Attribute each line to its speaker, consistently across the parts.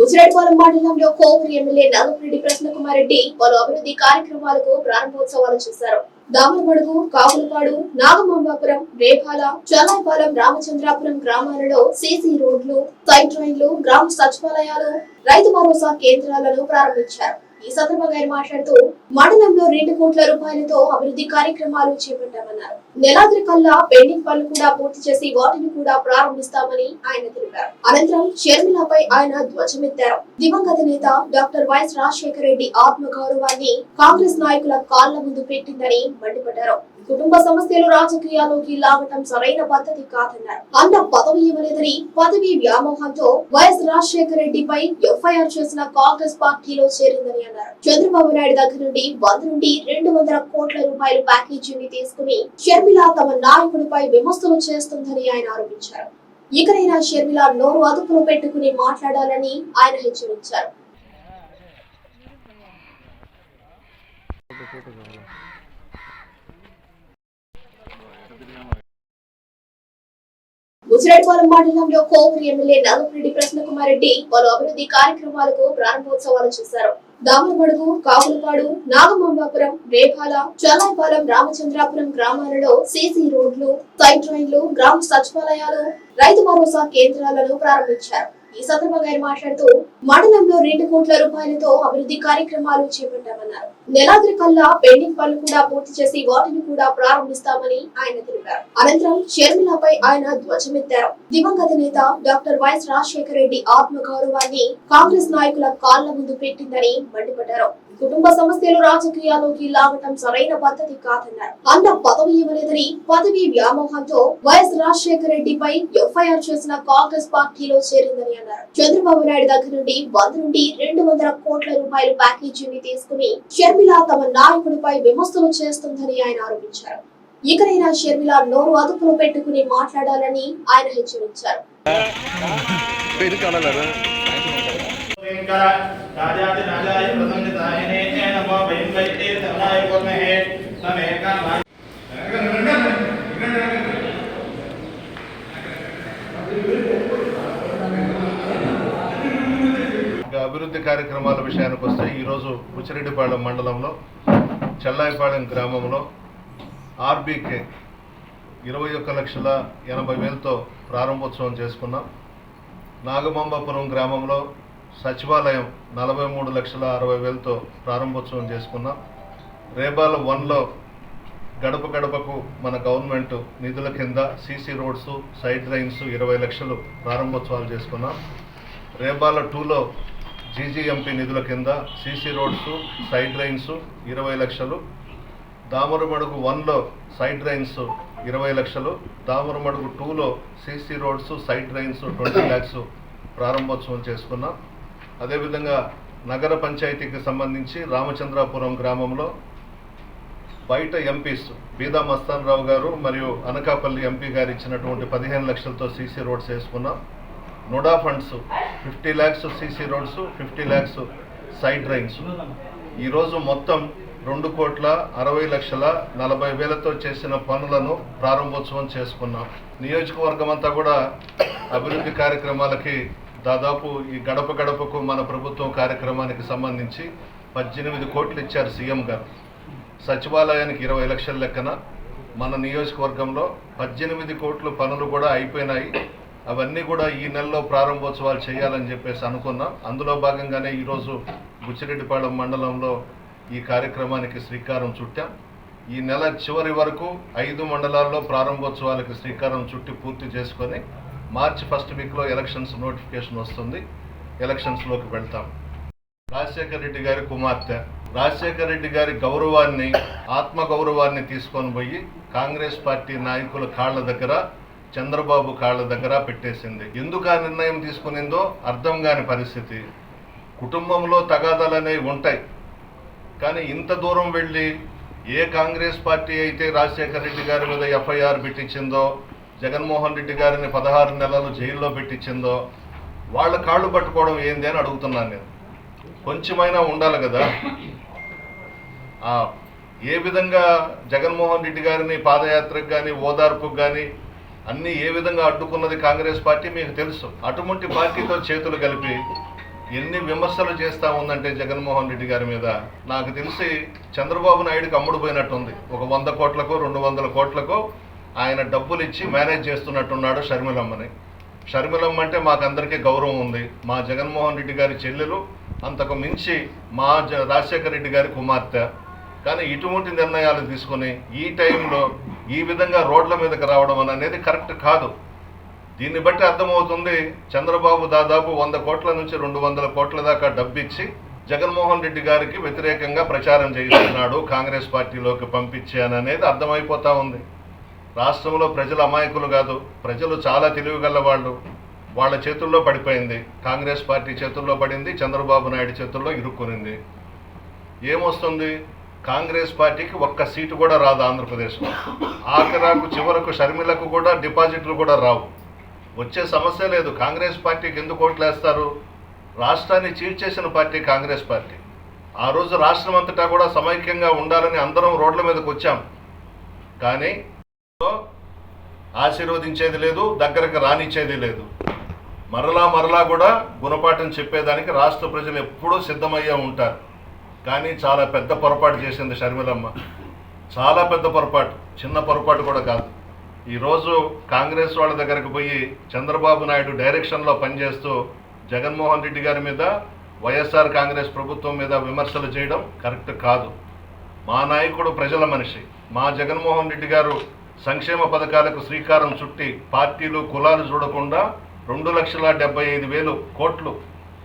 Speaker 1: ముసిరెడ్డిపాలెం మండలంలో కోవూరు ఎమ్మెల్యే నల్లపురెడ్డి ప్రసన్నకుమార్ రెడ్డి పలు అభివృద్ధి కార్యక్రమాలకు ప్రారంభోత్సవాలు చేశారు. దామరబడుగు కాకులపాడు నాగమాంబాపురం రేపాల చల్లాయిపాలెం రామచంద్రాపురం గ్రామాలలో సీసీ రోడ్లు సైడ్ డ్రైన్లు గ్రామ సచివాలయాలు రైతు భరోసా కేంద్రాలను ప్రారంభించారు. ఈ సందర్భంగా ఆయన మాట్లాడుతూ మండలంలో రెండు కోట్ల రూపాయలతో అభివృద్ధి కార్యక్రమాలు చేపట్టామన్నారు. నెలాద్రి కల్లా పెండింగ్ పనులు కూడా పూర్తి చేసి వాటిని కూడా ప్రారంభిస్తామని ఆయన తెలిపారు. అనంతరం షర్మిలపై ఆయన ధ్వజమెత్తారు. దివంగత నేత డాక్టర్ వైఎస్ రాజశేఖర రెడ్డి ఆత్మ గౌరవాన్ని కాంగ్రెస్ నాయకుల కాళ్ళ ముందు పెట్టిందని మండిపడ్డారు. కుటుంబ సమస్యలు రాజకీయాల్లోకి లాగటం సరైన పద్ధతి కాదన్నారు. అన్న పదవి ఇవ్వలేదని పదవి వ్యామోహంతో వైఎస్ రాజశేఖర రెడ్డిపై ఎఫ్ఐఆర్ చేసిన కాంగ్రెస్ పార్టీలో చేరిందని అన్నారు. చంద్రబాబు నాయుడు దగ్గర నుండి వంద నుండి రెండు వందల కోట్ల రూపాయల ప్యాకేజీని తీసుకుని షర్మిల తమ నాయకుడిపై విమర్శలు చేస్తుందని ఆయన ఆరోపించారు. ఇకనైనా షర్మిల నోరు అదుపులో పెట్టుకుని మాట్లాడాలని ఆయన హెచ్చరించారు. ముసిరెడ్డిపాలెం మండలంలో కోవూరు ఎమ్మెల్యే నాగపురెడ్డి ప్రసన్నకుమార్ రెడ్డి పలు అభివృద్ధి కార్యక్రమాలకు ప్రారంభోత్సవాలు చేశారు. దామరమడుగు కాపులపాడు నాగమాంబాపురం రేపాల చల్లాయిపాలెం రామచంద్రాపురం గ్రామాలలో సీసీ రోడ్లు సైడ్ రైన్లు గ్రామ సచివాలయాలు రైతు భరోసా కేంద్రాలను ప్రారంభించారు. ఈ సందర్భంగా ఆయన మాట్లాడుతూ మండలంలో రెండు కోట్ల రూపాయలతో అభివృద్ధి కార్యక్రమాలు చేపట్టామన్నారు. నెలాద్రి కల్లా పెండింగ్ పనులు కూడా పూర్తి చేసి వాటిని కూడా ప్రారంభిస్తామని ఆయన తెలిపారు. అనంతరం షర్మిలపై ఆయన ధ్వజమెత్తారు. దివంగత నేత డాక్టర్ వైఎస్ రాజశేఖర రెడ్డి ఆత్మ గౌరవాన్ని కాంగ్రెస్ నాయకుల కాళ్ళ ముందు పెట్టిందని మండిపడ్డారు. కుటుంబ సమస్యలు రాజకీయాల్లోకి లాగటం సరైన పద్ధతి కాదన్నారు. అన్న పదవి ఇవ్వలేదని పదవి వ్యామోహంతో వైఎస్ రాజశేఖర రెడ్డిపై ఎఫ్ఐఆర్ చేసిన కాంగ్రెస్ పార్టీలో చేరిందని అన్నారు. చంద్రబాబు నాయుడు దగ్గర నుండి వంద నుండి రెండు వందల కోట్ల రూపాయల ప్యాకేజీని తీసుకుని షర్మిల తమ నాయకుడిపై విమర్శలు చేస్తుందని ఆయన ఆరోపించారు. ఇకనైనా షర్మిల నోరు అదుపులో పెట్టుకుని మాట్లాడాలని ఆయన హెచ్చరించారు.
Speaker 2: పేరు కనలేదు
Speaker 3: वेंकट राजाति राजाय प्रसन्नतायने नमो वयं वैते धर्माय कुर्महे तमेकं
Speaker 2: ఇక అభివృద్ధి కార్యక్రమాల విషయానికి వస్తే ఈరోజు బుచ్చిరెడ్డిపాళెం మండలంలో చెల్లాయిపాళెం గ్రామంలో ఆర్బీకే ఇరవై ఒక్క లక్షల ఎనభై వేలతో ప్రారంభోత్సవం చేసుకున్నాం నాగమాంబాపురం గ్రామంలో సచివాలయం నలభై మూడు లక్షల అరవై వేలతో ప్రారంభోత్సవం చేసుకున్నాం. రేబాల్ వన్లో గడప గడపకు మన గవర్నమెంట్ నిధుల కింద సీసీ రోడ్స్ సైడ్ డ్రైన్స్ ఇరవై లక్షలు ప్రారంభోత్సవాలు చేసుకున్నాం. రేబాల టూలో జీజీఎంపీ నిధుల కింద సీసీ రోడ్స్ సైడ్ డ్రైన్స్ ఇరవై లక్షలు. దామరమడుగు వన్లో సైడ్ డ్రైన్స్ ఇరవై లక్షలు. దామరమడుగు టూలో CC roads side drains twenty lakhs ప్రారంభోత్సవం చేసుకున్నాం. అదేవిధంగా నగర పంచాయతీకి సంబంధించి రామచంద్రాపురం గ్రామంలో బయట ఎంపీస్ బీదా మస్తాన్ రావు గారు మరియు అనకాపల్లి ఎంపీ గారు ఇచ్చినటువంటి పదిహేను లక్షలతో సీసీ రోడ్స్ వేసుకున్నాం. NUDA funds fifty lakhs CC roads fifty lakhs side drains. ఈరోజు మొత్తం రెండు కోట్ల అరవై లక్షల నలభై వేలతో చేసిన పనులను ప్రారంభోత్సవం చేసుకున్నాం. నియోజకవర్గం అంతా కూడా అభివృద్ధి కార్యక్రమాలకి దాదాపు ఈ గడప గడపకు మన ప్రభుత్వం కార్యక్రమానికి సంబంధించి పద్దెనిమిది కోట్లు ఇచ్చారు సీఎం గారు. సచివాలయానికి ఇరవై లక్షల లెక్కన మన నియోజకవర్గంలో పద్దెనిమిది కోట్లు పనులు కూడా అయిపోయినాయి. అవన్నీ కూడా ఈ నెలలో ప్రారంభోత్సవాలు చేయాలని చెప్పేసి అనుకున్నాం. అందులో భాగంగానే ఈరోజు బుచ్చిరెడ్డిపాళెం మండలంలో ఈ కార్యక్రమానికి శ్రీకారం చుట్టాం. ఈ నెల చివరి వరకు ఐదు మండలాల్లో ప్రారంభోత్సవాలకు శ్రీకారం చుట్టి పూర్తి చేసుకొని మార్చి ఫస్ట్ వీక్లో ఎలక్షన్స్ నోటిఫికేషన్ వస్తుంది. ఎలక్షన్స్లోకి వెళ్తాం. రాజశేఖర రెడ్డి గారి కుమార్తె. రాజశేఖర రెడ్డి గారి గౌరవాన్ని ఆత్మ గౌరవాన్ని తీసుకొని పోయి కాంగ్రెస్ పార్టీ నాయకుల కాళ్ళ దగ్గర చంద్రబాబు కాళ్ళ దగ్గర పెట్టేసింది. ఎందుకు ఆ నిర్ణయం తీసుకునిందో అర్థం కాని పరిస్థితి. కుటుంబంలో తగాదాలు అనేవి ఉంటాయి. కానీ ఇంత దూరం వెళ్ళి ఏ కాంగ్రెస్ పార్టీ అయితే రాజశేఖర రెడ్డి గారి మీద ఎఫ్ఐఆర్ పెట్టించిందో జగన్మోహన్ రెడ్డి గారిని పదహారు నెలలు జైల్లో పెట్టించిందో వాళ్ళ కాళ్ళు పట్టుకోవడం ఏంది అని అడుగుతున్నాను నేను. కొంచెమైనా ఉండాలి కదా? ఏ విధంగా జగన్మోహన్ రెడ్డి గారిని పాదయాత్రకు కానీ ఓదార్పుకు కానీ అన్నీ ఏ విధంగా అడ్డుకున్నది కాంగ్రెస్ పార్టీ మీకు తెలుసు. అటువంటి పార్టీతో చేతులు కలిపి ఎన్ని విమర్శలు చేస్తా ఉందంటే జగన్మోహన్ రెడ్డి గారి మీద నాకు తెలిసి చంద్రబాబు నాయుడుకి అమ్ముడు పోయినట్టుంది ఒక వంద కోట్లకు రెండు వందల కోట్లకు ఆయన డబ్బులు ఇచ్చి మేనేజ్ చేస్తున్నట్టున్నాడు షర్మిలమ్మని. షర్మిలమ్మ అంటే మాకందరికీ గౌరవం ఉంది. మా జగన్మోహన్ రెడ్డి గారి చెల్లెలు అంతకు మించి మా జ రాజశేఖర రెడ్డి గారి కుమార్తె. కానీ ఇటువంటి నిర్ణయాలు తీసుకొని ఈ టైంలో ఈ విధంగా రోడ్ల మీదకి రావడం అనేది కరెక్ట్ కాదు. దీన్ని బట్టి అర్థమవుతుంది చంద్రబాబు దాదాపు వంద కోట్ల నుంచి రెండు వందల కోట్ల దాకా డబ్బిచ్చి జగన్మోహన్ రెడ్డి గారికి వ్యతిరేకంగా ప్రచారం చేస్తున్నాడు కాంగ్రెస్ పార్టీలోకి పంపించాననేది అర్థమైపోతా ఉంది. రాష్ట్రంలో ప్రజలు అమాయకులు కాదు ప్రజలు చాలా తెలివిగల వాళ్ళు వాళ్ళ చేతుల్లో పడిపోయింది. కాంగ్రెస్ పార్టీ చేతుల్లో పడింది చంద్రబాబు నాయుడు చేతుల్లో ఇరుక్కునింది. ఏమొస్తుంది? కాంగ్రెస్ పార్టీకి ఒక్క సీటు కూడా రాదు ఆంధ్రప్రదేశ్లో ఆఖరాకు చివరకు షర్మిలకు కూడా డిపాజిట్లు కూడా రావు. వచ్చే సమస్య లేదు. కాంగ్రెస్ పార్టీకి ఎందుకు ఓట్లు వేస్తారు రాష్ట్రాన్ని చీల్చేసిన పార్టీ కాంగ్రెస్ పార్టీ. ఆ రోజు రాష్ట్రం అంతటా కూడా సమైక్యంగా ఉండాలని అందరం రోడ్ల మీదకి వచ్చాం. కానీ ఆశీర్వదించేది లేదు దగ్గరకు రానిచ్చేది లేదు. మరలా మరలా కూడా గుణపాఠం చెప్పేదానికి రాష్ట్ర ప్రజలు ఎప్పుడూ సిద్ధమయ్యే ఉంటారు. కానీ చాలా పెద్ద పొరపాటు చేసింది షర్మిలమ్మ. చాలా పెద్ద పొరపాటు చిన్న పొరపాటు కూడా కాదు. ఈరోజు కాంగ్రెస్ వాళ్ళ దగ్గరకు పోయి చంద్రబాబు నాయుడు డైరెక్షన్లో పనిచేస్తూ జగన్మోహన్ రెడ్డి గారి మీద వైఎస్ఆర్ కాంగ్రెస్ ప్రభుత్వం మీద విమర్శలు చేయడం కరెక్ట్ కాదు. మా నాయకుడు ప్రజల మనిషి. మా జగన్మోహన్ రెడ్డి గారు సంక్షేమ పథకాలకు శ్రీకారం చుట్టి పార్టీలు కులాలు చూడకుండా రెండు లక్షల డెబ్బై ఐదు వేలు కోట్లు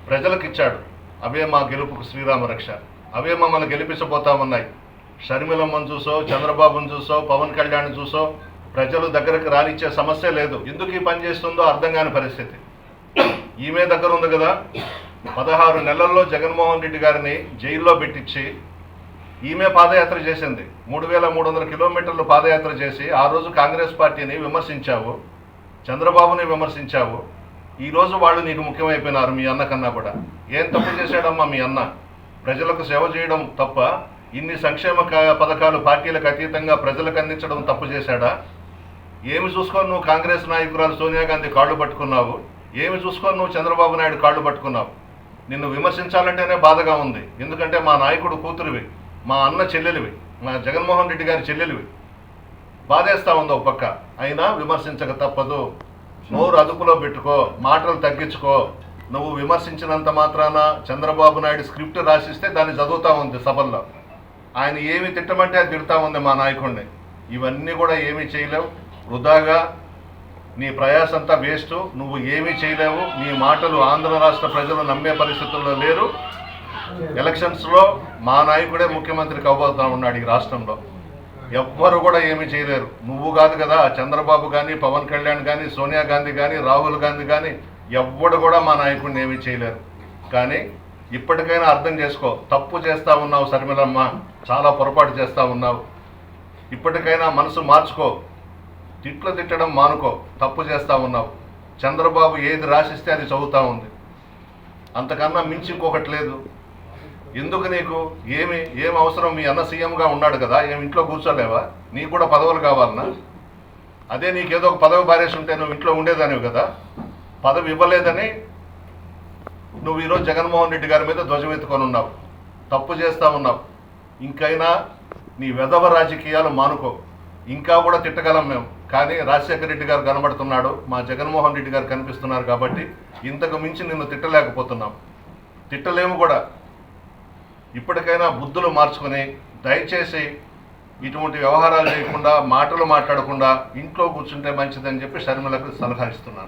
Speaker 2: ప్రజలకు ఇచ్చాడు అవే మా గెలుపుకు శ్రీరామ రక్ష. అవే మమ్మల్ని గెలిపించబోతా ఉన్నాయి షర్మిలమ్మను చూసో చంద్రబాబును చూసో పవన్ కళ్యాణ్ చూసో ప్రజలు దగ్గరకు రానిచ్చే సమస్య లేదు. ఎందుకు ఈ పని చేస్తుందో అర్థం కాని పరిస్థితి. ఈమె దగ్గర ఉంది కదా. పదహారు నెలల్లో జగన్మోహన్ రెడ్డి గారిని జైల్లో పెట్టించి ఈమె పాదయాత్ర చేసింది. మూడు వేల మూడు వందల కిలోమీటర్లు పాదయాత్ర చేసి ఆ రోజు కాంగ్రెస్ పార్టీని విమర్శించావు చంద్రబాబుని విమర్శించావు. ఈరోజు వాళ్ళు నీకు ముఖ్యమైపోయినారు మీ అన్న కన్నా కూడా. ఏం తప్పు చేశాడమ్మా మీ అన్న? ప్రజలకు సేవ చేయడం తప్ప ఇన్ని సంక్షేమ క- పథకాలు పార్టీలకు అతీతంగా ప్రజలకు అందించడం తప్పు చేశాడా? ఏమి చూసుకొని నువ్వు కాంగ్రెస్ నాయకురాలు సోనియా గాంధీ కాళ్ళు పట్టుకున్నావు? ఏమి చూసుకొని నువ్వు చంద్రబాబు నాయుడు కాళ్ళు పట్టుకున్నావు? నిన్ను విమర్శించాలంటేనే బాధగా ఉంది. ఎందుకంటే మా నాయకుడు కూతురివి. మా అన్న చెల్లెలివి మా జగన్మోహన్ రెడ్డి గారి చెల్లెలివి. బాధేస్తా ఉంది ఒక పక్క. అయినా విమర్శించక తప్పదు. నోరు అదుపులో పెట్టుకో మాటలు తగ్గించుకో. నువ్వు విమర్శించినంత మాత్రాన చంద్రబాబు నాయుడు స్క్రిప్ట్ రాసిస్తే దాన్ని చదువుతూ ఉంది సభల్లో. ఆయన ఏమి తిట్టమంటే అది తిడతా ఉంది మా నాయకుడిని. ఇవన్నీ కూడా ఏమీ చేయలేవు. వృధాగా నీ ప్రయాసంతా వేస్ట్. నువ్వు ఏమీ చేయలేవు. నీ మాటలు ఆంధ్ర రాష్ట్ర ప్రజలు నమ్మే పరిస్థితుల్లో లేరు. ఎలక్షన్స్లో మా నాయకుడే ముఖ్యమంత్రి కాబోతా ఉన్నాడు ఈ రాష్ట్రంలో. ఎవ్వరు కూడా ఏమీ చేయలేరు. నువ్వు కాదు కదా చంద్రబాబు కానీ పవన్ కళ్యాణ్ కానీ సోనియా గాంధీ కానీ రాహుల్ గాంధీ కానీ ఎవ్వడు కూడా మా నాయకుడిని ఏమీ చేయలేరు. కానీ ఇప్పటికైనా అర్థం చేసుకో తప్పు చేస్తా ఉన్నావు శర్మిలమ్మ చాలా పొరపాటు చేస్తా ఉన్నావు. ఇప్పటికైనా మనసు మార్చుకో తిట్లు తిట్టడం మానుకో తప్పు చేస్తా ఉన్నావు. చంద్రబాబు ఏది రాసిస్తే అది చదువుతూ ఉంది. అంతకన్నా మించి ఇంకొకటి లేదు. ఎందుకు నీకు? ఏమి ఏం అవసరం? మీ అన్న సీఎంగా ఉన్నాడు కదా ఏమి ఇంట్లో కూర్చోలేవా? నీకు కూడా పదవులు కావాలన్నా అదే నీకేదో ఒక పదవి భారేసి ఉంటే నువ్వు ఇంట్లో ఉండేదానివి కదా? పదవి ఇవ్వలేదని నువ్వు ఈరోజు జగన్మోహన్ రెడ్డి గారి మీద ధ్వజమెత్తుకొని ఉన్నావు. తప్పు చేస్తా ఉన్నావు. ఇంకైనా నీ వెధవ రాజకీయాలు మానుకో. ఇంకా కూడా తిట్టగలం మేము. కానీ రాజశేఖర రెడ్డి గారు కనబడుతున్నాడు. మా జగన్మోహన్ రెడ్డి గారు కనిపిస్తున్నారు కాబట్టి ఇంతకు మించి నిన్ను తిట్టలేకపోతున్నాం. తిట్టలేము కూడా. ఇప్పటికైనా బుద్ధులు మార్చుకొని దయచేసి ఇటువంటి వ్యవహారాలు చేయకుండా మాటలు మాట్లాడకుండా ఇంట్లో కూర్చుంటే మంచిదని చెప్పి షర్మిలకు సలహా ఇస్తున్నాను.